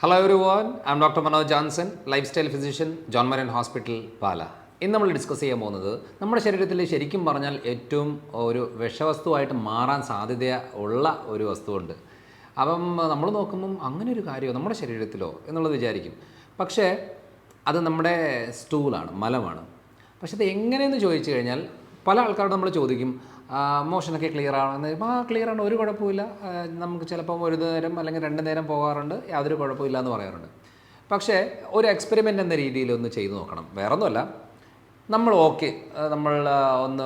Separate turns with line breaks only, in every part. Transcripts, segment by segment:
Hello everyone I'm doctor Manoj Johnson lifestyle physician John Maran hospital Pala ഇന്ന് നമ്മൾ discuss ചെയ്യാൻ പോകുന്നത് നമ്മുടെ ശരീരത്തിൽ ശരിക്കും പറഞ്ഞാൽ ഏറ്റവും ഒരു വിഷവസ്തുവായിട്ട് മാറാൻ സാധ്യത ഉള്ള ഒരു വസ്തുവുണ്ട്. അപ്പം നമ്മൾ നോക്കുമ്പം അങ്ങനെ ഒരു കാര്യമോ നമ്മുടെ ശരീരത്തിലോ എന്നുള്ളത് വിചാരിക്കും. പക്ഷേ അത് നമ്മുടെ സ്റ്റൂളാണ് മലമാണ്. പക്ഷേ അത് എങ്ങനെയെന്ന് ചോദിച്ചു കഴിഞ്ഞാൽ പല ആൾക്കാരോട് നമ്മൾ ചോദിക്കും മോഷനൊക്കെ ക്ലിയർ ആണെന്ന് ആ ക്ലിയർ ആണ് ഒരു കുഴപ്പമില്ല നമുക്ക് ചിലപ്പം ഒരു നേരം അല്ലെങ്കിൽ രണ്ട് നേരം പോകാറുണ്ട്. യാതൊരു കുഴപ്പമില്ല എന്ന് പറയാറുണ്ട്. പക്ഷേ ഒരു എക്സ്പെരിമെന്റ് എന്ന രീതിയിൽ ഒന്ന് ചെയ്തു നോക്കണം. വേറൊന്നുമല്ല. നമ്മൾ ഓക്കെ നമ്മൾ ഒന്ന്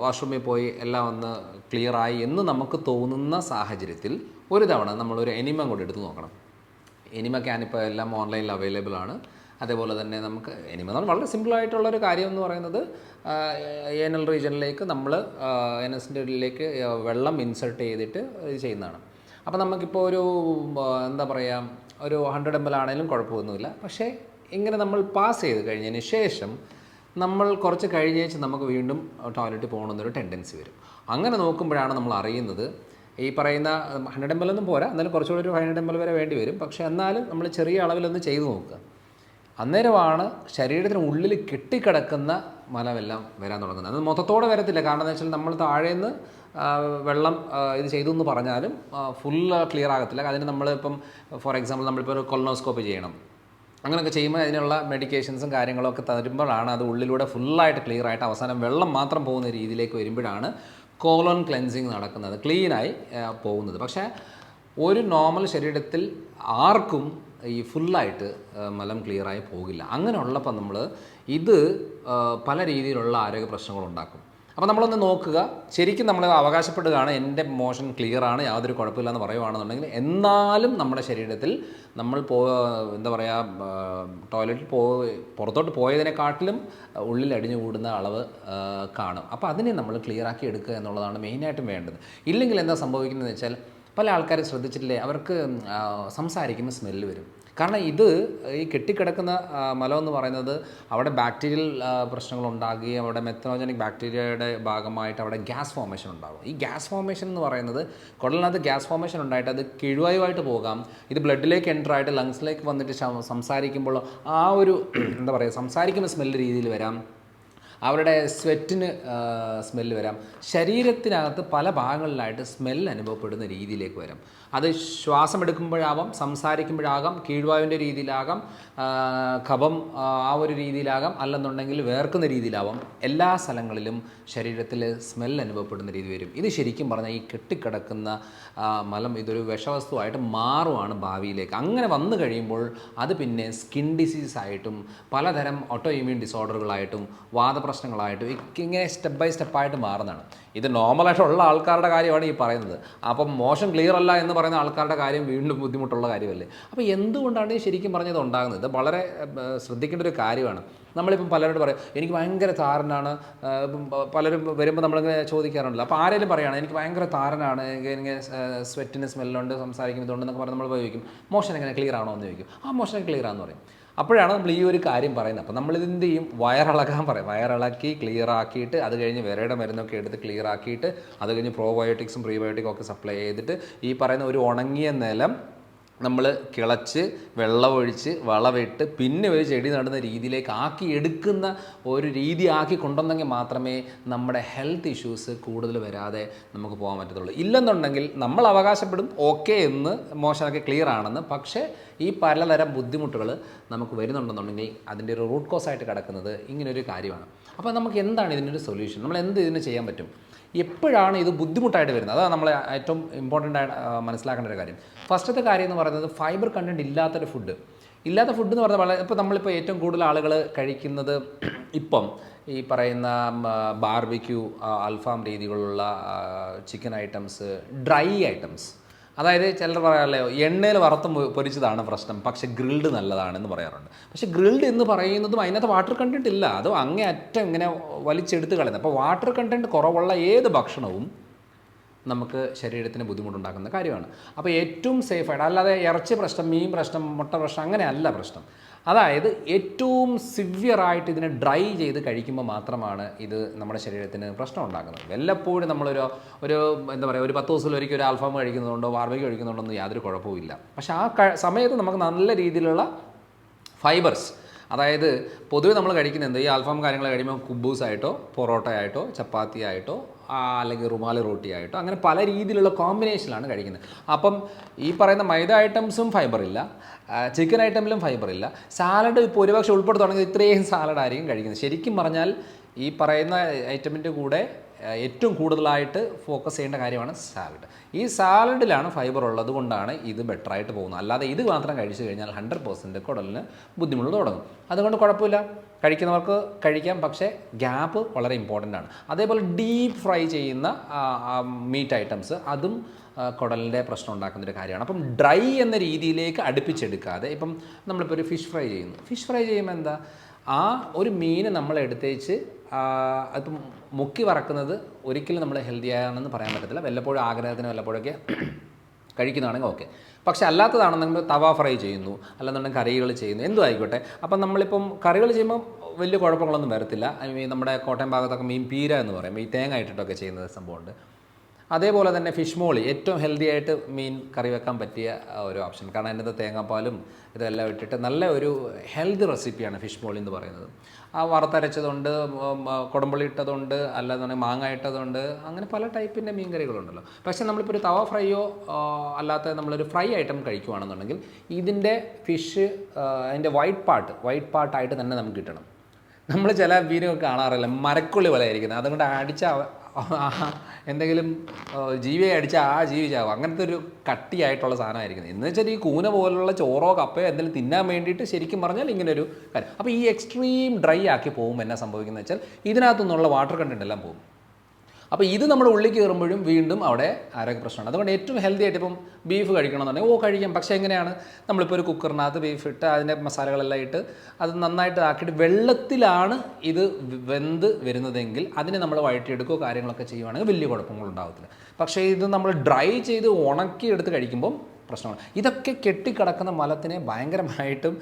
വാഷ്റൂമിൽ പോയി എല്ലാം ഒന്ന് ക്ലിയറായി എന്ന് നമുക്ക് തോന്നുന്ന സാഹചര്യത്തിൽ ഒരു തവണ നമ്മളൊരു എനിമ കൂടെ എടുത്ത് നോക്കണം. എനിമ ക്യാനിപ്പോൾ എല്ലാം ഓൺലൈനിൽ അവൈലബിൾ ആണ്. അതേപോലെ തന്നെ നമുക്ക് എനിമ എന്ന് വളരെ സിമ്പിളായിട്ടുള്ളൊരു കാര്യം എന്ന് പറയുന്നത് ഏനൽ റീജിയനിലേക്ക് നമ്മൾ എനസിന്റെ ഉള്ളിലേക്ക് വെള്ളം ഇൻസർട്ട് ചെയ്തിട്ട് ചെയ്യുന്നതാണ്. അപ്പോൾ നമുക്കിപ്പോൾ ഒരു എന്താ പറയുക ഒരു ഹൺഡ്രഡ് എം എൽ ആണെങ്കിലും കുഴപ്പമൊന്നുമില്ല. പക്ഷേ ഇങ്ങനെ നമ്മൾ പാസ് ചെയ്ത് കഴിഞ്ഞതിന് ശേഷം നമ്മൾ കുറച്ച് കഴിഞ്ഞേച്ച് നമുക്ക് വീണ്ടും ടോയ്ലറ്റിൽ പോകണമെന്നൊരു ടെൻഡൻസി വരും. അങ്ങനെ നോക്കുമ്പോഴാണ് നമ്മൾ അറിയുന്നത് ഈ പറയുന്ന ഹൺഡ്രഡ് എം എൽ ഒന്നും പോരാ എന്നാലും കുറച്ചുകൂടി ഒരു ഹൺഡ്രഡ് എം എൽ വരെ വേണ്ടി വരും. പക്ഷേ എന്നാലും നമ്മൾ ചെറിയ അളവിലൊന്ന് ചെയ്തു നോക്കുക. അന്നേരമാണ് ശരീരത്തിന് ഉള്ളിൽ കെട്ടിക്കിടക്കുന്ന മലമെല്ലാം വരാൻ തുടങ്ങുന്നത്. അത് മൊത്തത്തോടെ വരത്തില്ല. കാരണം എന്താ വെച്ചാൽ നമ്മൾ താഴേന്ന് വെള്ളം ഇത് ചെയ്തു എന്ന് പറഞ്ഞാലും ഫുൾ ക്ലിയർ ആകത്തില്ല. അതിന് നമ്മളിപ്പം ഫോർ എക്സാമ്പിൾ നമ്മളിപ്പോൾ ഒരു കൊളനോസ്കോപ്പ് ചെയ്യണം. അങ്ങനെയൊക്കെ ചെയ്യുമ്പോൾ അതിനുള്ള മെഡിക്കേഷൻസും കാര്യങ്ങളൊക്കെ തരുമ്പോഴാണ് അത് ഉള്ളിലൂടെ ഫുള്ളായിട്ട് ക്ലിയർ ആയിട്ട് അവസാനം വെള്ളം മാത്രം പോകുന്ന രീതിയിലേക്ക് വരുമ്പോഴാണ് കോളോൺ ക്ലെൻസിങ് നടക്കുന്നത്. ക്ലീനായി പോകുന്നത്. പക്ഷേ ഒരു നോർമൽ ശരീരത്തിൽ ആർക്കും ഈ ഫുള്ളായിട്ട് മലം ക്ലിയറായി പോകില്ല. അങ്ങനെ ഉള്ളപ്പോൾ നമ്മൾ ഇത് പല രീതിയിലുള്ള ആരോഗ്യ പ്രശ്നങ്ങൾ ഉണ്ടാക്കും അപ്പോൾ നമ്മളൊന്ന് നോക്കുക. ശരിക്കും നമ്മൾ അവകാശപ്പെടുകയാണ് എന്റെ മോഷൻ ക്ലിയറാണ് യാതൊരു കുഴപ്പമില്ല എന്ന് പറയുവാണെന്നുണ്ടെങ്കിൽ എന്നാലും നമ്മുടെ ശരീരത്തിൽ നമ്മൾ പോ എന്താ പറയുക ടോയ്ലറ്റിൽ പോ പുറത്തോട്ട് പോയതിനെക്കാട്ടിലും ഉള്ളിൽ അടിഞ്ഞു കൂടുന്ന അളവ് കാണും. അപ്പോൾ അതിനെ നമ്മൾ ക്ലിയറാക്കി എടുക്കുക എന്നുള്ളതാണ് മെയിനായിട്ടും വേണ്ടത്. ഇല്ലെങ്കിൽ എന്താ സംഭവിക്കുന്നതെന്ന് വെച്ചാൽ പല ആൾക്കാരും ശ്രദ്ധിച്ചിട്ടില്ലേ? അവർക്ക് സംസാരിക്കുമ്പോൾ സ്മെല്ല് വരും. കാരണം ഇത് ഈ കെട്ടിക്കിടക്കുന്ന മലം എന്ന് പറയുന്നത് അവിടെ ബാക്ടീരിയൽ പ്രശ്നങ്ങൾ ഉണ്ടാകുകയും അവിടെ മെത്തനോജനിക് ബാക്ടീരിയയുടെ ഭാഗമായിട്ട് അവിടെ ഗ്യാസ് ഫോർമേഷൻ ഉണ്ടാകും. ഈ ഗ്യാസ് ഫോർമേഷൻ എന്ന് പറയുന്നത് കുടലിനകത്ത് ഗ്യാസ് ഫോർമേഷൻ ഉണ്ടായിട്ട് അത് കിഴുവായുമായിട്ട് പോകാം. ഇത് ബ്ലഡിലേക്ക് എന്റർ ആയിട്ട് ലങ്സിലേക്ക് വന്നിട്ട് സംസാരിക്കുമ്പോൾ ആ ഒരു എന്താ പറയുക സംസാരിക്കുന്ന സ്മെല്ല് രീതിയിൽ വരാം. അവരുടെ സ്വെറ്റിന് സ്മെല്ല് വരാം. ശരീരത്തിനകത്ത് പല ഭാഗങ്ങളിലായിട്ട് സ്മെല്ല് അനുഭവപ്പെടുന്ന രീതിയിലേക്ക് വരാം. അത് ശ്വാസം എടുക്കുമ്പോഴാവാം സംസാരിക്കുമ്പോഴാകാം കീഴ്വായുവിന്റെ രീതിയിലാകാം കഫം ആ, ഒരു രീതിയിലാകാം അല്ലെന്നുണ്ടെങ്കിൽ വേർക്കുന്ന രീതിയിലാവാം. എല്ലാ സ്ഥലങ്ങളിലും ശരീരത്തിൽ സ്മെൽ അനുഭവപ്പെടുന്ന രീതി വരും. ഇത് ശരിക്കും പറഞ്ഞാൽ ഈ കെട്ടിക്കിടക്കുന്ന മലം ഇതൊരു വിഷവസ്തുവായിട്ട് മാറുവാണ് ഭാവിയിലേക്ക്. അങ്ങനെ വന്നു കഴിയുമ്പോൾ അത് പിന്നെ സ്കിൻ ഡിസീസായിട്ടും പലതരം ഓട്ടോ ഇമ്മ്യൂൺ ഡിസോർഡറുകളായിട്ടും വാദപ്രശ്നങ്ങളായിട്ടും ഇക്ക് ഇങ്ങനെ സ്റ്റെപ്പ് ബൈ സ്റ്റെപ്പായിട്ട് മാറുന്നതാണ്. ഇത് നോർമലായിട്ടുള്ള ആൾക്കാരുടെ കാര്യമാണ് ഈ പറയുന്നത്. അപ്പം മോശം ക്ലിയർ അല്ല എന്ന് പറയുന്ന ആൾക്കാരുടെ കാര്യം വീണ്ടും ബുദ്ധിമുട്ടുള്ള കാര്യമല്ലേ? അപ്പോൾ എന്തുകൊണ്ടാണ് ഈ ശരിക്കും പറഞ്ഞത് ഉണ്ടാകുന്നത്? ഇത് വളരെ ശ്രദ്ധിക്കേണ്ട ഒരു കാര്യമാണ്. നമ്മളിപ്പം പലരോട് പറയും എനിക്ക് ഭയങ്കര താരനാണ്. പലരും വരുമ്പോൾ നമ്മളിങ്ങനെ ചോദിക്കാറുണ്ടല്ലോ. അപ്പോൾ ആരെങ്കിലും പറയുകയാണ് എനിക്ക് ഭയങ്കര താരനാണ്. എനിക്ക് എനിക്ക് സ്വെറ്റിന് സ്മെല്ലുണ്ട് സംസാരിക്കും ഇതുണ്ടെന്നൊക്കെ പറഞ്ഞ് നമ്മൾ ചോദിക്കും മോഷൻ എങ്ങനെ ക്ലിയർ ആണോ? എന്ന് ചോദിക്കും. ആ മോഷൻ ക്ലിയർ ആണെന്ന് പറയും. അപ്പോഴാണ് നമ്മൾ ഈ ഒരു കാര്യം പറയുന്നത്. അപ്പോൾ നമ്മൾ എന്ത് ചെയ്യും? വയറിളക്കാൻ പറയും. വയറിളക്കി ക്ലിയർ ആക്കിയിട്ട് അത് കഴിഞ്ഞ് വിരയുടെ മരുന്നൊക്കെ എടുത്ത് ക്ലിയർ ആക്കിയിട്ട് അത് കഴിഞ്ഞ് പ്രോബയോട്ടിക്സും പ്രീബയോട്ടിക്കും ഒക്കെ സപ്ലൈ ചെയ്തിട്ട് ഈ പറയുന്ന ഒരു ഉണങ്ങിയ നിലം നമ്മൾ കിളച്ച് വെള്ളമൊഴിച്ച് വളവിട്ട് പിന്നെ ഒരു ചെടി നടുന്ന രീതിയിലേക്ക് ആക്കി എടുക്കുന്ന ഒരു രീതി ആക്കി കൊണ്ടുവന്നെങ്കിൽ മാത്രമേ നമ്മുടെ ഹെൽത്ത് ഇഷ്യൂസ് കൂടുതൽ വരാതെ നമുക്ക് പോകാൻ പറ്റത്തുള്ളൂ. ഇല്ലെന്നുണ്ടെങ്കിൽ നമ്മൾ അവകാശപ്പെടും ഓക്കെ എന്ന് മോശമൊക്കെ ക്ലിയർ ആണെന്ന്. പക്ഷേ ഈ പലതരം ബുദ്ധിമുട്ടുകൾ നമുക്ക് വരുന്നുണ്ടെന്നുണ്ടെങ്കിൽ അതിന്റെ ഒരു റൂട്ട് കോസായിട്ട് കിടക്കുന്നത് ഇങ്ങനൊരു കാര്യമാണ്. അപ്പോൾ നമുക്ക് എന്താണ് ഇതിനൊരു സൊല്യൂഷൻ നമ്മൾ എന്ത് ഇതിന് ചെയ്യാൻ പറ്റും? എപ്പോഴാണ് ഇത് ബുദ്ധിമുട്ടായിട്ട് വരുന്നത്? അതാണ് നമ്മൾ ഏറ്റവും ഇമ്പോർട്ടന്റ് ആയിട്ട് മനസ്സിലാക്കേണ്ട ഒരു കാര്യം. ഫസ്റ്റത്തെ കാര്യം എന്ന് പറയുന്നത് ഫൈബർ കണ്ടന്റ് ഇല്ലാത്തൊരു ഫുഡ് ഇല്ലാത്ത ഫുഡ് എന്ന് പറഞ്ഞാൽ വളരെ ഇപ്പോൾ നമ്മളിപ്പോൾ ഏറ്റവും കൂടുതൽ ആളുകൾ കഴിക്കുന്നത് ഇപ്പം ഈ പറയുന്ന ബാർബിക്യൂ അൽഫാം രീതികളുള്ള ചിക്കൻ ഐറ്റംസ് ഡ്രൈ ഐറ്റംസ് അതായത് ചിലർ പറയാറില്ലേ എണ്ണയിൽ വറുത്തും പൊരിച്ചതാണ് പ്രശ്നം പക്ഷേ ഗ്രിൽഡ് നല്ലതാണെന്ന് പറയാറുണ്ട്. പക്ഷേ ഗ്രിൽഡ് എന്ന് പറയുന്നതും അതിനകത്ത് വാട്ടർ കണ്ടന്റ് ഇല്ല. അത് അങ്ങേ അറ്റം ഇങ്ങനെ വലിച്ചെടുത്ത് കളയുന്നത്. അപ്പോൾ വാട്ടർ കണ്ടന്റ് കുറവുള്ള ഏത് ഭക്ഷണവും നമുക്ക് ശരീരത്തിന് ബുദ്ധിമുട്ടുണ്ടാക്കുന്ന കാര്യമാണ്. അപ്പോൾ ഏറ്റവും സേഫായിട്ട് അല്ലാതെ ഇറച്ചി പ്രശ്നം മീൻ പ്രശ്നം മുട്ട പ്രശ്നം അങ്ങനെയല്ല പ്രശ്നം. അതായത് ഏറ്റവും സിവിയറായിട്ട് ഇതിനെ ഡ്രൈ ചെയ്ത് കഴിക്കുമ്പോൾ മാത്രമാണ് ഇത് നമ്മുടെ ശരീരത്തിന് പ്രശ്നം ഉണ്ടാക്കുന്നത് വല്ലപ്പോഴും നമ്മളൊരു ഒരു എന്താ പറയുക ഒരു പത്ത് ദിവസത്തിൽ ഒരിക്കൽ ഒരു ആൽഫാം കഴിക്കുന്നതുകൊണ്ടോ വാർബയ്ക്ക് കഴിക്കുന്നതുകൊണ്ടോ ഒന്നും യാതൊരു കുഴപ്പമില്ല പക്ഷേ ആ സമയത്ത് നമുക്ക് നല്ല രീതിയിലുള്ള ഫൈബർസ് അതായത് പൊതുവെ നമ്മൾ കഴിക്കുന്നത് എന്ത്? ഈ അൽഫാം കാര്യങ്ങൾ കഴിയുമ്പോൾ കുബൂസ് ആയിട്ടോ പൊറോട്ട അല്ലെങ്കിൽ റുമാലി റോട്ടി ആയിട്ടോ അങ്ങനെ പല രീതിയിലുള്ള കോമ്പിനേഷനിലാണ് കഴിക്കുന്നത്. അപ്പം ഈ പറയുന്ന മൈദ ഐറ്റംസും ഫൈബർ ഇല്ല ചിക്കൻ ഐറ്റമിലും ഫൈബർ ഇല്ല. സാലഡ് ഇപ്പോൾ ഒരുപക്ഷെ ഉൾപ്പെടുത്തുകയാണെങ്കിൽ ഇത്രയും സാലഡ് ആയിരിക്കും കഴിക്കുന്നത്. ശരിക്കും പറഞ്ഞാൽ ഈ പറയുന്ന ഐറ്റമിന്റെ കൂടെ ഏറ്റവും കൂടുതലായിട്ട് ഫോക്കസ് ചെയ്യേണ്ട കാര്യമാണ് സാലഡ് ഈ സാലഡിലാണ് ഫൈബർ ഉള്ളത് കൊണ്ടാണ് ഇത് ബെറ്റർ ആയിട്ട് പോകുന്നത്. അല്ലാതെ ഇത് മാത്രം കഴിച്ചു കഴിഞ്ഞാൽ ഹൺഡ്രഡ് പെർസെന്റ് കുടലിന് ബുദ്ധിമുട്ട് തുടങ്ങും. അതുകൊണ്ട് കുഴപ്പമില്ല. കഴിക്കുന്നവർക്ക് കഴിക്കാം. പക്ഷേ ഗ്യാപ്പ് വളരെ ഇമ്പോർട്ടന്റ് ആണ്. അതേപോലെ ഡീപ്പ് ഫ്രൈ ചെയ്യുന്ന മീറ്റ് ഐറ്റംസ് അതും കുടലിന്റെ പ്രശ്നം ഉണ്ടാക്കുന്ന ഒരു കാര്യമാണ്. അപ്പം ഡ്രൈ എന്ന രീതിയിലേക്ക് അടുപ്പിച്ചെടുക്കാതെ ഇപ്പം നമ്മളിപ്പോൾ ഒരു ഫിഷ് ഫ്രൈ ചെയ്യുന്നു. ഫിഷ് ഫ്രൈ ചെയ്യുമ്പോൾ എന്താ? ആ ഒരു മീനെ നമ്മൾ എടുത്തേച്ച് അത് മുക്കി വറക്കുന്നത് ഒരിക്കലും നമ്മൾ ഹെൽത്തി ആണെന്ന് പറയാൻ പറ്റത്തില്ല. വല്ലപ്പോഴും ആഗ്രഹത്തിന് വല്ലപ്പോഴൊക്കെ കഴിക്കുന്നതാണെങ്കിൽ ഓക്കെ പക്ഷെ അല്ലാത്തതാണെന്നുണ്ടെങ്കിൽ തവ ഫ്രൈ ചെയ്യുന്നു. അല്ലെന്നുണ്ടെങ്കിൽ കറികൾ ചെയ്യുന്നു. എന്തും ആയിക്കോട്ടെ. അപ്പം നമ്മളിപ്പം കറികൾ ചെയ്യുമ്പോൾ വലിയ കുഴപ്പങ്ങളൊന്നും വരത്തില്ല. ഐ മീൻ നമ്മുടെ കോട്ടയം ഭാഗത്തൊക്കെ മീൻ പീര എന്ന് പറയും. ഈ തേങ്ങ ഇട്ടിട്ടൊക്കെ ചെയ്യുന്ന സംഭവമുണ്ട്. അതേപോലെ തന്നെ ഫിഷ് മോളി. ഏറ്റവും ഹെൽത്തി ആയിട്ട് മീൻ കറി വെക്കാൻ പറ്റിയ ഒരു ഓപ്ഷൻ കാരണം അതിന്റെ തേങ്ങാപ്പാലും ഇതെല്ലാം ഇട്ടിട്ട് നല്ല ഒരു ഹെൽത്തി റെസിപ്പിയാണ് ഫിഷ് മോളി എന്ന് പറയുന്നത്. ആ വറുത്തരച്ചതുണ്ട് കുടമ്പുളി ഇട്ടതുണ്ട് അല്ലാതെ മാങ്ങ ഇട്ടതുണ്ട് അങ്ങനെ പല ടൈപ്പിന്റെ മീൻ കറികളുണ്ടല്ലോ. പക്ഷേ നമ്മളിപ്പോൾ ഒരു തവ ഫ്രൈയോ അല്ലാത്ത നമ്മളൊരു ഫ്രൈ ഐറ്റം കഴിക്കുവാണെന്നുണ്ടെങ്കിൽ ഇതിന്റെ ഫിഷ് അതിന്റെ വൈറ്റ് പാർട്ട് വൈറ്റ് പാർട്ടായിട്ട് തന്നെ നമുക്ക് കിട്ടണം. നമ്മൾ ചില മീനുകൾ കാണാറില്ല? മരക്കുള്ളി പോലെ ആയിരിക്കുന്നത് അതുകൊണ്ട് അടിച്ച എന്തെങ്കിലും ജീവിയെ അടിച്ച ആ ജീവി ചാവും. അങ്ങനത്തെ ഒരു കട്ടിയായിട്ടുള്ള സാധനമായിരിക്കുന്നത്. എന്ന് വെച്ചാൽ ഈ കൂന പോലുള്ള ചോറോ കപ്പയോ എന്തെങ്കിലും തിന്നാൻ വേണ്ടിയിട്ട് ശരിക്കും പറഞ്ഞാൽ ഇങ്ങനെ ഒരു കാര്യം. അപ്പോൾ ഈ എക്സ്ട്രീം ഡ്രൈ ആക്കി പോകുമ്പോൾ എന്നാ സംഭവിക്കുന്നത് വെച്ചാൽ ഇതിനകത്തുനിന്നുള്ള വാട്ടർ കണ്ടന്റ് എല്ലാം പോകും. അപ്പോൾ ഇത് നമ്മുടെ ഉള്ളിൽ കയറുമ്പോഴും വീണ്ടും അവിടെ ആരോഗ്യ പ്രശ്നമാണ് അതുകൊണ്ട് ഏറ്റവും ഹെൽത്തി ആയിട്ട് ഇപ്പം ബീഫ് കഴിക്കണമെന്നുണ്ടെങ്കിൽ ഓ കഴിക്കാം. പക്ഷേ എങ്ങനെയാണ്? നമ്മളിപ്പോൾ ഒരു കുക്കറിനകത്ത് ബീഫ് ഇട്ട് അതിന്റെ മസാലകളെല്ലാം ഇട്ട് അത് നന്നായിട്ട് ആക്കിയിട്ട് വെള്ളത്തിലാണ് ഇത് വെന്ത് വരുന്നതെങ്കിൽ അതിനെ നമ്മൾ വഴറ്റിയെടുക്കുകയോ കാര്യങ്ങളൊക്കെ ചെയ്യുവാണെങ്കിൽ വലിയ കുഴപ്പങ്ങളുണ്ടാകത്തില്ല പക്ഷേ ഇത് നമ്മൾ ഡ്രൈ ചെയ്ത് ഉണക്കി എടുത്ത് കഴിക്കുമ്പം പ്രശ്നമാണ്. ഇതൊക്കെ കെട്ടിക്കിടക്കുന്ന മലത്തിനെ ഭയങ്കരമായിട്ടും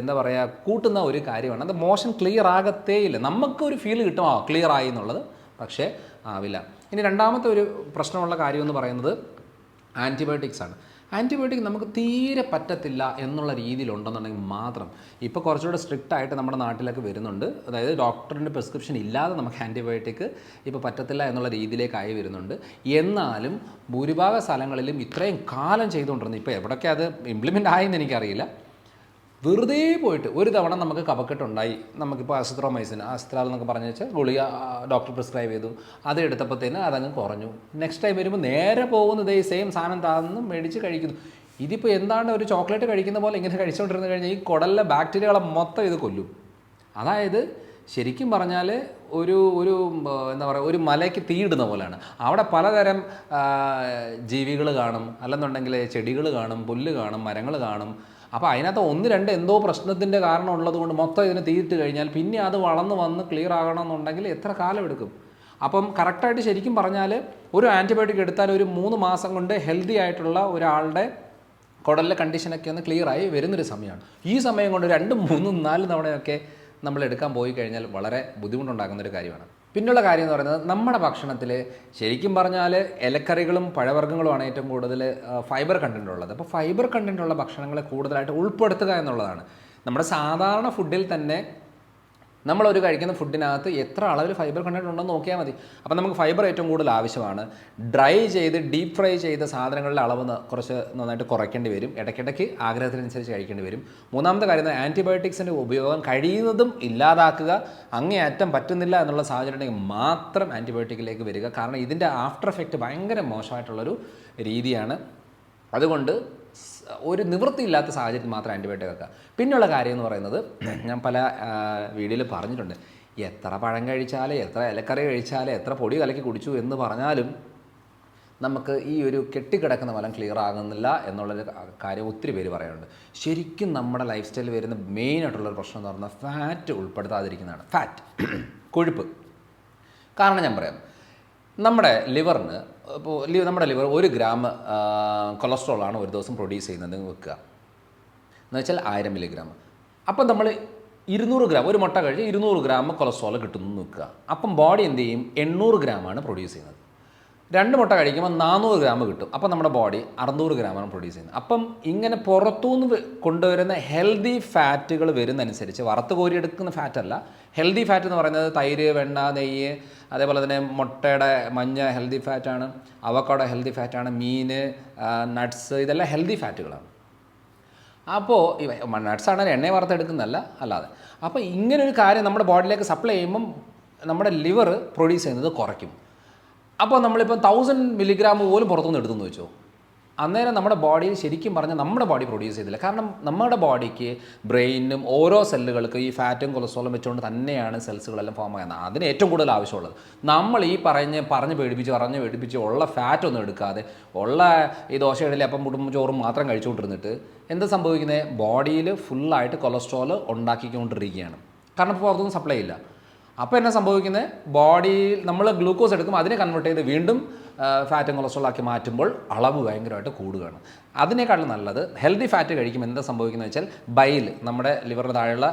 എന്താ പറയുക കൂട്ടുന്ന ഒരു കാര്യമാണ്. അത് മോശം ക്ലിയർ ആകത്തേയില്ല നമുക്കൊരു ഫീൽ കിട്ടുമോ ക്ലിയർ ആയി എന്നുള്ളത്. പക്ഷേ ആവില്ല. ഇനി രണ്ടാമത്തെ ഒരു പ്രശ്നമുള്ള കാര്യം എന്ന് പറയുന്നത് ആന്റിബയോട്ടിക്സ് ആണ്. ആന്റിബയോട്ടിക് നമുക്ക് തീരെ പറ്റത്തില്ല എന്നുള്ള രീതിയിലുണ്ടെന്നുണ്ടെങ്കിൽ മാത്രം ഇപ്പോൾ കുറച്ചുകൂടെ സ്ട്രിക്റ്റ് ആയിട്ട് നമ്മുടെ നാട്ടിലൊക്കെ വരുന്നുണ്ട്. അതായത് ഡോക്ടറിന്റെ പ്രിസ്ക്രിപ്ഷൻ ഇല്ലാതെ നമുക്ക് ആന്റിബയോട്ടിക് ഇപ്പോൾ പറ്റത്തില്ല എന്നുള്ള രീതിയിലേക്കായി വരുന്നുണ്ട്. എന്നാലും ഭൂരിഭാഗ സ്ഥലങ്ങളിലും ഇത്രയും കാലം ചെയ്തുകൊണ്ടിരുന്നു ഇപ്പോൾ എവിടെയൊക്കെ അത് ഇംപ്ലിമെന്റ് ആയെന്ന് എനിക്കറിയില്ല. വെറുതെ പോയിട്ട് ഒരു തവണ നമുക്ക് കപക്കെട്ടുണ്ടായി നമുക്കിപ്പോൾ അസിത്രോമൈസിൻ അസിത്രാൽ എന്നൊക്കെ പറഞ്ഞു വെച്ചാൽ ഗുളിക ഡോക്ടർ പ്രിസ്ക്രൈബ് ചെയ്തു. അത് എടുത്തപ്പോഴത്തേന് അതങ്ങ് കുറഞ്ഞു. നെക്സ്റ്റ് ടൈം വരുമ്പോൾ നേരെ പോകുന്നത് ഈ സെയിം സാധനം താന്ന് മേടിച്ച് കഴിക്കുന്നു. ഇതിപ്പോൾ എന്താണ് ഒരു ചോക്ലേറ്റ് കഴിക്കുന്ന പോലെ ഇങ്ങനെ കഴിച്ചുകൊണ്ടിരുന്ന് കഴിഞ്ഞാൽ ഈ കുടലിലെ ബാക്ടീരിയകളെ മൊത്തം ഇത് കൊല്ലും. അതായത് ശരിക്കും പറഞ്ഞാൽ ഒരു ഒരു എന്താ പറയുക ഒരു മലയ്ക്ക് തീയിടുന്ന പോലെയാണ്. അവിടെ പലതരം ജീവികൾ കാണും. അല്ലെന്നുണ്ടെങ്കിൽ ചെടികൾ കാണും പുല്ല് കാണും മരങ്ങൾ കാണും. അപ്പോൾ അതിനകത്ത് ഒന്ന് രണ്ട് എന്തോ പ്രശ്നത്തിന്റെ കാരണം ഉള്ളത് കൊണ്ട് മൊത്തം ഇതിന് തീയിട്ട് കഴിഞ്ഞാൽ പിന്നെ അത് വളർന്ന് വന്ന് ക്ലിയർ ആകണമെന്നുണ്ടെങ്കിൽ എത്ര കാലം എടുക്കും? അപ്പം കറക്റ്റായിട്ട് ശരിക്കും പറഞ്ഞാൽ ഒരു ആന്റിബയോട്ടിക് എടുത്താൽ ഒരു മൂന്ന് മാസം കൊണ്ട് ഹെൽത്തി ആയിട്ടുള്ള ഒരാളുടെ കുടലിലെ കണ്ടീഷനൊക്കെ ഒന്ന് ക്ലിയറായി വരുന്നൊരു സമയമാണ്. ഈ സമയം കൊണ്ട് രണ്ട് മൂന്നും നാലും തവണയൊക്കെ നമ്മൾ എടുക്കാൻ പോയി കഴിഞ്ഞാൽ വളരെ ബുദ്ധിമുട്ടുണ്ടാക്കുന്ന ഒരു കാര്യമാണ്. പിന്നുള്ള കാര്യം എന്ന് പറയുന്നത് നമ്മുടെ ഭക്ഷണത്തിൽ ശരിക്കും പറഞ്ഞാൽ ഇലക്കറികളും പഴവർഗങ്ങളുമാണ് ഏറ്റവും കൂടുതൽ ഫൈബർ കണ്ടന്റ് ഉള്ളത്. അപ്പോൾ ഫൈബർ കണ്ടന്റ് ഉള്ള ഭക്ഷണങ്ങളെ കൂടുതലായിട്ട് ഉൾപ്പെടുത്തുക എന്നുള്ളതാണ്. നമ്മുടെ സാധാരണ ഫുഡിൽ തന്നെ നമ്മളൊരു കഴിക്കുന്ന ഫുഡിനകത്ത് എത്ര അളവിൽ ഫൈബർ കണ്ടന്റ് ഉണ്ടെന്ന് നോക്കിയാൽ മതി. അപ്പം നമുക്ക് ഫൈബർ ഏറ്റവും കൂടുതൽ ആവശ്യമാണ്. ഡ്രൈ ചെയ്ത് ഡീപ്പ് ഫ്രൈ ചെയ്ത സാധനങ്ങളുടെ അളവ് കുറച്ച് നന്നായിട്ട് കുറയ്ക്കേണ്ടി വരും. ഇടയ്ക്കിടയ്ക്ക് ആഗ്രഹത്തിനനുസരിച്ച് കഴിക്കേണ്ടി വരും. മൂന്നാമത്തെ കാര്യം ആന്റിബയോട്ടിക്സിന്റെ ഉപയോഗം കഴിയുന്നതും ഇല്ലാതാക്കുക അങ്ങേയറ്റം പറ്റുന്നില്ല എന്നുള്ള സാഹചര്യം മാത്രം ആന്റിബയോട്ടിക്കിലേക്ക് വരിക. കാരണം ഇതിന്റെ ആഫ്റ്റർ എഫക്റ്റ് ഭയങ്കര മോശമായിട്ടുള്ളൊരു രീതിയാണ്. അതുകൊണ്ട് ഒരു നിവൃത്തിയില്ലാത്ത സാഹചര്യത്തിൽ മാത്രം ആന്റിബയോട്ടിക് വെക്കുക. പിന്നെയുള്ള കാര്യം എന്ന് പറയുന്നത് ഞാൻ പല വീഡിയോയിൽ പറഞ്ഞിട്ടുണ്ട്. എത്ര പഴം കഴിച്ചാൽ എത്ര ഇലക്കറി കഴിച്ചാൽ എത്ര പൊടി കലക്കി കുടിച്ചു എന്ന് പറഞ്ഞാലും നമുക്ക് ഈ ഒരു കെട്ടിക്കിടക്കുന്ന ഫലം ക്ലിയർ ആകുന്നില്ല എന്നുള്ളൊരു കാര്യം ഒത്തിരി പേര് പറയാറുണ്ട്. ശരിക്കും നമ്മുടെ ലൈഫ് സ്റ്റൈലിൽ വരുന്ന മെയിൻ ആയിട്ടുള്ളൊരു പ്രശ്നം എന്ന് പറഞ്ഞാൽ ഫാറ്റ് ഉൾപ്പെടുത്താതിരിക്കുന്നതാണ്. ഫാറ്റ് കൊഴുപ്പ്. കാരണം ഞാൻ പറയാം നമ്മുടെ ലിവറിന് ഇപ്പോൾ നമ്മുടെ ലിവർ ഒരു ഗ്രാം കൊളസ്ട്രോളാണ് ഒരു ദിവസം പ്രൊഡ്യൂസ് ചെയ്യുന്നത് വെക്കുക. എന്ന് വെച്ചാൽ ആയിരം മില്ലിഗ്രാം അപ്പം നമ്മൾ ഇരുന്നൂറ് ഗ്രാം ഒരു മുട്ട കഴിച്ച് ഇരുന്നൂറ് ഗ്രാം കൊളസ്ട്രോൾ കിട്ടുന്നു നിൽക്കുക അപ്പം ബോഡി എന്ത് ചെയ്യും? എണ്ണൂറ് ഗ്രാമാണ് പ്രൊഡ്യൂസ് ചെയ്യുന്നത്. രണ്ട് മുട്ട കഴിക്കുമ്പോൾ നാനൂറ് ഗ്രാം കിട്ടും. അപ്പം നമ്മുടെ ബോഡി അറുന്നൂറ് ഗ്രാമാണ് പ്രൊഡ്യൂസ് ചെയ്യുന്നത്. അപ്പം ഇങ്ങനെ പുറത്തുനിന്ന് കൊണ്ടുവരുന്ന ഹെൽത്തി ഫാറ്റുകൾ വരുന്നതനുസരിച്ച് വറുത്ത് കോരിയെടുക്കുന്ന ഫാറ്റ് അല്ല ഹെൽത്തി ഫാറ്റ് എന്ന് പറയുന്നത് തൈര് വെണ്ണ നെയ്യ് അതേപോലെ തന്നെ മുട്ടയുടെ മഞ്ഞ ഹെൽത്തി ഫാറ്റാണ് അവക്കാടോ ഹെൽത്തി ഫാറ്റാണ് മീൻ നട്ട്സ് ഇതെല്ലാം ഹെൽത്തി ഫാറ്റുകളാണ് അപ്പോൾ ഇവ നട്ട്സ് ആണെങ്കിൽ എണ്ണയെ വറുത്തെടുക്കുന്നതല്ല അല്ലാതെ. അപ്പോൾ ഇങ്ങനൊരു കാര്യം നമ്മുടെ ബോഡിയിലേക്ക് സപ്ലൈ ചെയ്യുമ്പം നമ്മുടെ ലിവർ പ്രൊഡ്യൂസ് ചെയ്യുന്നത് കുറയ്ക്കും. അപ്പോൾ നമ്മളിപ്പോൾ തൗസൻഡ് മില്ലിഗ്രാം പോലും പുറത്തുനിന്ന് എടുത്തെന്ന് വെച്ചോ. അന്നേരം നമ്മുടെ ബോഡിയിൽ ശരിക്കും പറഞ്ഞാൽ നമ്മുടെ ബോഡി പ്രൊഡ്യൂസ് ചെയ്തില്ല. കാരണം നമ്മുടെ ബോഡിക്ക് ബ്രെയിനും ഓരോ സെല്ലുകൾക്കും ഈ ഫാറ്റും കൊളസ്ട്രോളും വെച്ചുകൊണ്ട് തന്നെയാണ് സെൽസുകളെല്ലാം ഫോം ആകുന്നത്. അതിന് ഏറ്റവും കൂടുതൽ ആവശ്യമുള്ളത്. നമ്മൾ ഈ പറഞ്ഞ് പറഞ്ഞ് പേടിപ്പിച്ച് പറഞ്ഞ് പേടിപ്പിച്ച് ഉള്ള ഫാറ്റ് ഒന്നും എടുക്കാതെ ഉള്ള ഈ ദോശ ഇഡലി അപ്പം മുട്ടും ചോറും മാത്രം കഴിച്ചുകൊണ്ടിരുന്നിട്ട് എന്താ സംഭവിക്കുന്നത് ബോഡിയിൽ ഫുള്ളായിട്ട് കൊളസ്ട്രോൾ ഉണ്ടാക്കിക്കൊണ്ടിരിക്കുകയാണ്. കാരണം പുറത്തൊന്നും സപ്ലൈ ഇല്ല. അപ്പോൾ എന്നാ സംഭവിക്കുന്നത് ബോഡിയിൽ നമ്മൾ ഗ്ലൂക്കോസ് എടുക്കും അതിനെ കൺവേർട്ട് ചെയ്ത് വീണ്ടും ഫാറ്റും കൊളസ്ട്രോൾ ആക്കി മാറ്റുമ്പോൾ അളവ് ഭയങ്കരമായിട്ട് കൂടുകയാണ്. അതിനേക്കാളും നല്ലത് ഹെൽത്തി ഫാറ്റ് കഴിക്കുമ്പോൾ എന്താ സംഭവിക്കുന്നത് വെച്ചാൽ ബൈൽ നമ്മുടെ ലിവറിന് താഴെയുള്ള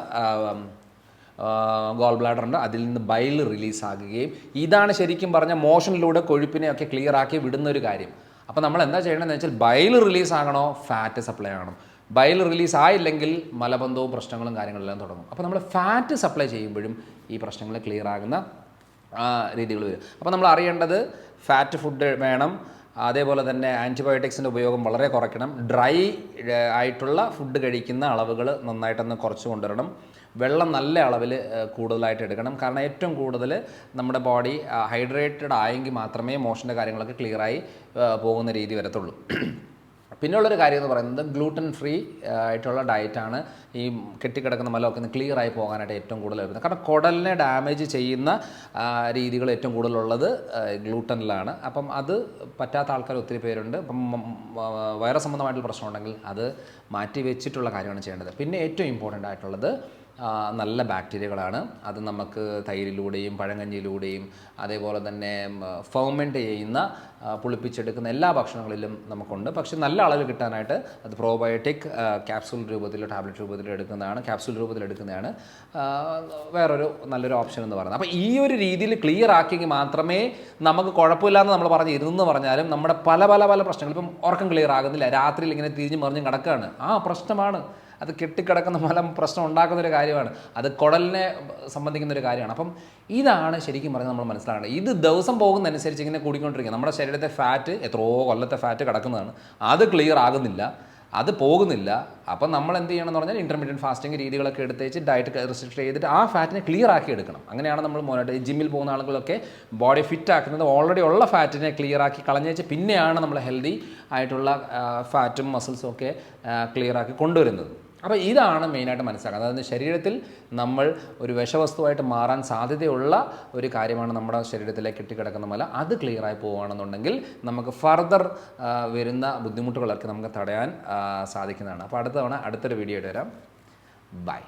ഗോൾ ബ്ലാഡർ ഉണ്ട്. അതിൽ നിന്ന് ബൈൽ റിലീസ് ആകുകയും ഇതാണ് ശരിക്കും പറഞ്ഞ മോഷനിലൂടെ കൊഴുപ്പിനെയൊക്കെ ക്ലിയർ ആക്കി വിടുന്ന ഒരു കാര്യം. അപ്പോൾ നമ്മൾ എന്താ ചെയ്യണമെന്ന് വെച്ചാൽ ബൈൽ റിലീസ് ആകണോ? ഫാറ്റ് സപ്ലൈ ആകണം. ബൈൽ റിലീസ് ആയില്ലെങ്കിൽ മലബന്ധവും പ്രശ്നങ്ങളും കാര്യങ്ങളെല്ലാം തുടങ്ങും. അപ്പോൾ നമ്മൾ ഫാറ്റ് സപ്ലൈ ചെയ്യുമ്പോഴും ഈ പ്രശ്നങ്ങൾ ക്ലിയർ ആകുന്ന രീതികൾ വരും. അപ്പോൾ നമ്മൾ അറിയേണ്ടത് ഫാറ്റ് ഫുഡ് വേണം. അതേപോലെ തന്നെ ആന്റിബയോട്ടിക്സിന്റെ ഉപയോഗം വളരെ കുറയ്ക്കണം. ഡ്രൈ ആയിട്ടുള്ള ഫുഡ് കഴിക്കുന്ന അളവുകൾ നന്നായിട്ടൊന്ന് കുറച്ച് കൊണ്ടുവരണം. വെള്ളം നല്ല അളവിൽ കൂടുതലായിട്ട് എടുക്കണം. കാരണം ഏറ്റവും കൂടുതൽ നമ്മുടെ ബോഡി ഹൈഡ്രേറ്റഡ് ആയെങ്കിൽ മാത്രമേ മോഷന്റെ കാര്യങ്ങളൊക്കെ ക്ലിയറായി പോകുന്ന രീതി വരത്തുള്ളൂ. പിന്നെയുള്ളൊരു കാര്യം എന്ന് പറയുന്നത് ഗ്ലൂട്ടൻ ഫ്രീ ആയിട്ടുള്ള ഡയറ്റാണ് ഈ കെട്ടിക്കിടക്കുന്ന മലമൊക്കെ ഒന്ന് ക്ലിയർ ആയി പോകാനായിട്ട് ഏറ്റവും കൂടുതൽ വരുന്നത്. കാരണം കുടലിനെ ഡാമേജ് ചെയ്യുന്ന രീതികൾ ഏറ്റവും കൂടുതലുള്ളത് ഗ്ലൂട്ടനിലാണ് അപ്പം അത് പറ്റാത്ത ആൾക്കാർ ഒത്തിരി പേരുണ്ട്. അപ്പം വൈറസ് സംബന്ധമായിട്ടുള്ള പ്രശ്നമുണ്ടെങ്കിൽ അത് മാറ്റി വെച്ചിട്ടുള്ള കാര്യമാണ് ചെയ്യേണ്ടത്. പിന്നെ ഏറ്റവും ഇമ്പോർട്ടന്റ് ആയിട്ടുള്ളത് നല്ല ബാക്ടീരിയകളാണ്. അത് നമുക്ക് തൈരിലൂടെയും പഴങ്കഞ്ഞിയിലൂടെയും അതേപോലെ തന്നെ ഫെർമെന്റ് ചെയ്യുന്ന പുളിപ്പിച്ചെടുക്കുന്ന എല്ലാ ഭക്ഷണങ്ങളിലും നമുക്കുണ്ട്. പക്ഷേ നല്ല അളവ് കിട്ടാനായിട്ട് അത് പ്രോബയോട്ടിക് ക്യാപ്സൂൾ രൂപത്തിലോ ടാബ്ലറ്റ് രൂപത്തിലോ എടുക്കുന്നതാണ്. ക്യാപ്സൂൾ രൂപത്തിൽ എടുക്കുന്നതാണ്. വേറൊരു നല്ലൊരു ഓപ്ഷൻ എന്ന് പറയുന്നത്. അപ്പോൾ ഈ ഒരു രീതിയിൽ ക്ലിയർ ആക്കിയെങ്കിൽ മാത്രമേ നമുക്ക് കുഴപ്പമില്ലാന്ന് നമ്മൾ പറഞ്ഞ് ഇരുന്ന് പറഞ്ഞാലും നമ്മുടെ പല പല പല പ്രശ്നങ്ങൾ ഇപ്പം ഉറക്കം ക്ലിയർ ആകുന്നില്ല. രാത്രിയിൽ ഇങ്ങനെ തിരിഞ്ഞ് മറിഞ്ഞ് കിടക്കുകയാണ്. ആ പ്രശ്നമാണ്. അത് കെട്ടിക്കിടക്കുന്ന മലം പ്രശ്നം ഉണ്ടാക്കുന്ന ഒരു കാര്യമാണ്. അത് കുടലിനെ സംബന്ധിക്കുന്ന ഒരു കാര്യമാണ്. അപ്പം ഇതാണ് ശരിക്കും പറഞ്ഞാൽ നമ്മൾ മനസ്സിലാക്കേണ്ടത്. ഇത് ദിവസം പോകുന്നതനുസരിച്ച് ഇങ്ങനെ കൂടിക്കൊണ്ടിരിക്കുക. നമ്മുടെ ശരീരത്തെ ഫാറ്റ് എത്രയോ കൊല്ലത്തെ ഫാറ്റ് കിടക്കുന്നതാണ്. അത് ക്ലിയർ ആകുന്നില്ല. അത് പോകുന്നില്ല. അപ്പം നമ്മൾ എന്ത് ചെയ്യണം എന്ന് പറഞ്ഞാൽ ഇന്റർമീഡിയറ്റ് ഫാസ്റ്റിംഗ് രീതികളൊക്കെ എടുത്തേച്ച് ഡയറ്റ് റെസ്ട്രിക്ട് ചെയ്തിട്ട് ആ ഫാറ്റിനെ ക്ലിയർ ആക്കി എടുക്കണം. അങ്ങനെയാണ് നമ്മൾ മോനായിട്ട് ജിമ്മിൽ പോകുന്ന ആളുകളൊക്കെ ബോഡി ഫിറ്റ് ആക്കുന്നത് ഓൾറെഡി ഉള്ള ഫാറ്റിനെ ക്ലിയർ ആക്കി കളഞ്ഞേച്ച് പിന്നെയാണ് നമ്മൾ ഹെൽത്തി ആയിട്ടുള്ള ഫാറ്റും മസിൽസും ഒക്കെ ക്ലിയർ ആക്കി കൊണ്ടുവരുന്നത്. അപ്പോൾ ഇതാണ് മെയിനായിട്ട് മനസ്സിലാക്കുന്നത് അതായത് ശരീരത്തിൽ നമ്മൾ ഒരു വിഷവസ്തുവായിട്ട് മാറാൻ സാധ്യതയുള്ള ഒരു കാര്യമാണ് നമ്മുടെ ശരീരത്തിലേക്ക് കെട്ടിക്കിടക്കുന്ന മല. അത് ക്ലിയറായി പോവുകയാണെന്നുണ്ടെങ്കിൽ നമുക്ക് ഫർദർ വരുന്ന ബുദ്ധിമുട്ടുകളൊക്കെ നമുക്ക് തടയാൻ സാധിക്കുന്നതാണ്. അപ്പോൾ അടുത്ത തവണ അടുത്തൊരു വീഡിയോ ആയിട്ട് വരാം. ബൈ